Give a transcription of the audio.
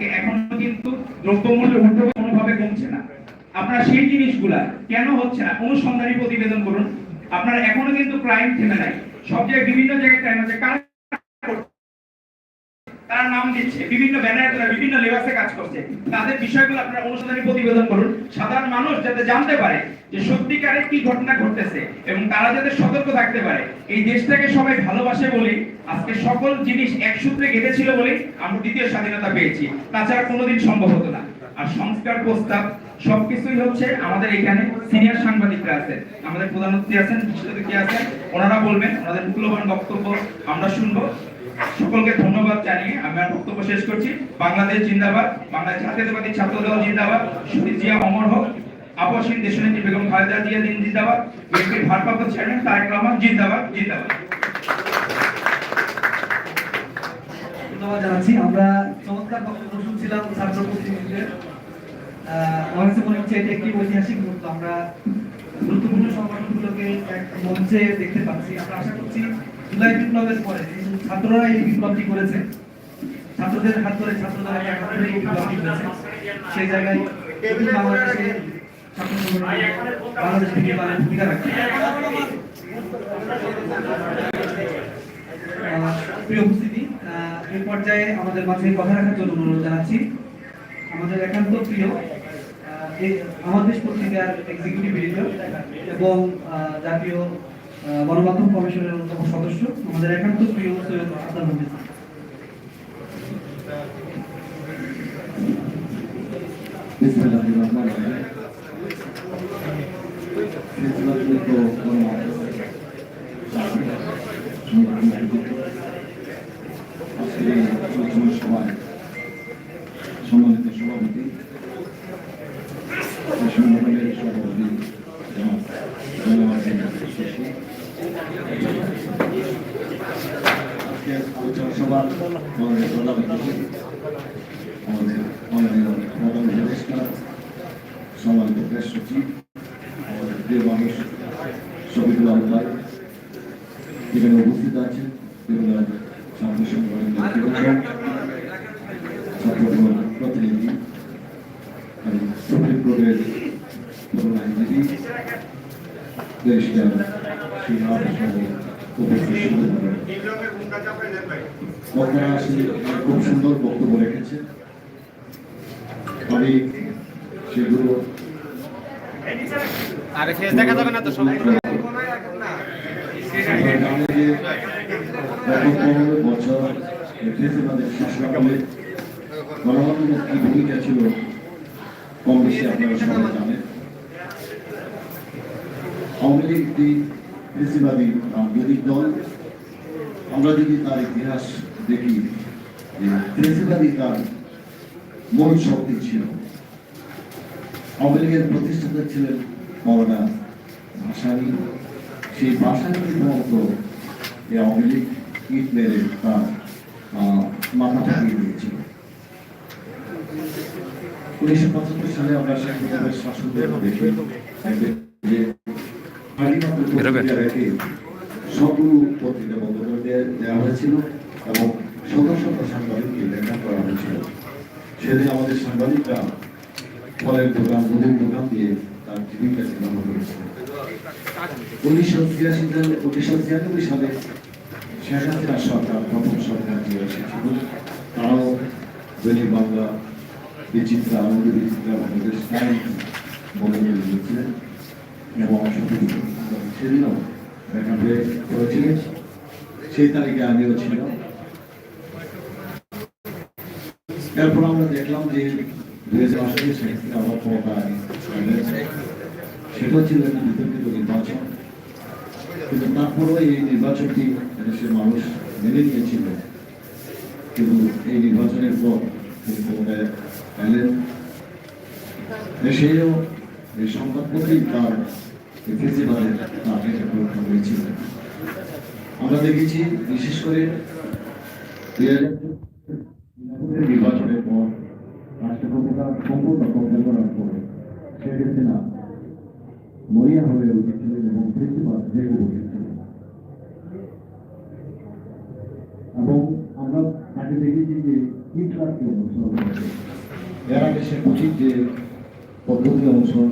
আজকে এখনও কিন্তু দ্রব্যমূল্য ঊর্ধ্ব কোনোভাবে কমছে না। আপনারা সেই জিনিসগুলা কেন হচ্ছে না? অনুসন্ধানী প্রতিবেদন করুন। আপনারা এখনও কিন্তু ক্রাইম থেমে নাই। সব জায়গায় বিভিন্ন জায়গায় ক্রাইম আছে। তারা নাম দিচ্ছে, বিভিন্ন ব্যানারে তারা বিভিন্ন লেবাসে কাজ করছে। তাদের বিষয়গুলো আপনারা অনুসন্ধানী প্রতিবেদন করুন। সাধারণ মানুষ যাতে জানতে পারে যে সত্যিকারে কি ঘটনা ঘটতেছে এবং তারা যাতে সতর্ক থাকতে পারে। এই দেশটাকে সবাই ভালোবাসে বলেই আজকে সকল জিনিস এক সূত্রে গেঁথেছিল বলেই আমরা দ্বিতীয় স্বাধীনতা পেয়েছি। তাছাড়া কোনোদিন সম্ভব হতো না। আর সংস্কার প্রস্তাব সবকিছুই হচ্ছে আমাদের এখানে সিনিয়র সাংবাদিকরা আছেন। আমাদের প্রধানমন্ত্রী আছেন ব্যক্তি আছেন? ওনারা বলবেন, ওনাদের মূল্যবান বক্তব্য আমরা শুনব। সকলকে ধন্যবাদ জানিয়ে আমি আমার বক্তব্য শেষ করছি। বাংলাদেশ জিন্দাবাদ, বাংলাদেশ জাতীয়তাবাদী ছাত্র দল জিন্দাবাদ শহীদ জিয়া অমর হোক আপসীন দেশনেত্রী বেগম খালেদা জিয়া দিন জিন্দাবাদ, বিএনপির ভারপ্রাপ্ত চেয়ারম্যান তারেক রহমান জিন্দাবাদ জিন্দাবাদ। জানাচ্ছি। আমরা চমৎকার বক্তব্য শুনছিলাম ছাত্র প্রতিনিধিদের আমার কাছে মনে হচ্ছে এটি একটি ঐতিহাসিক মুহূর্ত। আমরা গুরুত্বপূর্ণ সংগঠনগুলোকে এক মঞ্চে দেখতে পাচ্ছি। আমরা আশা করছি জুলাই বিপ্লবের পরে ছাত্ররা এই বিপ্লবটি করেছে। ছাত্রদের হাত ধরে ধরে এই বিপ্লবটি করেছে। সেই জায়গায় বাংলাদেশে বাংলাদেশ ভূমিকা প্রিয় উপস্থিতি এই পর্যায়ে আমাদের মাঝে কথা রাখার জন্য অনুরোধ জানাচ্ছি। আমাদের একান্ত প্রিয় দেশ পত্রিকার এক্সিকিউটিভ এডিটর এবং জাতীয় গণমাধ্যম কমিশনের অন্যতম সদস্য, আমাদের একান্ত প্রিয় সৈয়দ আসাদ হামিদ বিসমিল্লাহির রহমানির রহিম। ফেসবুক তো কোনো আজকের এই আলোচনা সভায় সম্মানিত সভাপতি সভাপতি আমাদের মাননীয় প্রধান উপদেষ্টা সম্মানিত প্রেস সচিব আমাদের প্রিয় মানুষ শফিকুল আহ্বাই এখানে উপস্থিত আছেন বিভিন্ন ছাত্র সংগঠনের নেতৃবৃন্দ, ছাত্র প্রতিনিধি সুপ্রিম কোর্টের প্রধান আইনজীবী সুন্দর বক্তারা আসলে খুব সুন্দর বক্তব্য রেখেছেন। আমি সেগুলো আরে ফেস দেখা যাবে না তো সবাই যে বছর গণমাধ্যমের কি ভূমিকা ছিল কম বেশি আপনারা সবাই জানেন। আওয়ামী লীগ রাজনৈতিক দল? আমরা যদি তার ইতিহাস দেখি, যে ফেসিবাদী তার মূল শক্তি ছিল। আওয়ামী লীগের প্রতিষ্ঠাতা ছিলেন মৌলানা ভাসানী। সেই ভাসানীকে মতো এই আওয়ামী লীগ ইট মেরে তার মাথা ফাটিয়ে দিয়েছিল। উনিশশো পঁচাত্তর সালে আমরা শেখ মুজিবের শাসন দেখি। পত্রিকা সবগুলো পত্রিকা বন্ধ করে দেওয়া হয়েছিল এবং শত শত সাংবাদিককে লেখা করা হয়েছিল। সেদিন আমাদের সাংবাদিকরা ফলের দোকান মুদির দোকান দিয়ে তার জীবিকা নির্বাহ করেছিল উনিশশো সালে, উনিশশো ছিয়ানব্বই সালে শেখ হাসিনা সরকার প্রথম সরকার বাংলা বিচিত্রা, আনন্দ বিচিত্রা বাংলাদেশ বলে দিয়েছিলেন এবং অংশগ্রহণ সেদিনও দেখা করেছিলেন সেই তারিখে আমিও ছিলাম এরপর আমরা দেখলাম যে দুই হাজার আঠারো সালে আবার ক্ষমতা সেটা ছিল একটি বিতর্কিত নির্বাচন কিন্তু তারপরেও এই নির্বাচনটি দেশের মানুষ মেনে নিয়েছিল কিন্তু এই নির্বাচনের পর তিনি ক্ষমতায় এলেন দেশেও এই সংবাদপত্রই তার ফেসিবাদের তাকে পরীক্ষা হয়েছিল আমরা দেখেছি, বিশেষ করে দুই হাজার নির্বাচনের পর রাষ্ট্র ক্ষমতা সম্পূর্ণ কব্জা করার পর শেখ হাসিনা মরিয়া হয়ে উঠেছিলেন এবং ফেসিবাদ জেগে উঠেছিলেন এবং আমরা তাকে দেখেছি যে হিটলারকে অনুসরণ করে। এর আগে সে উচিত যে পদ্ধতি অনুসরণ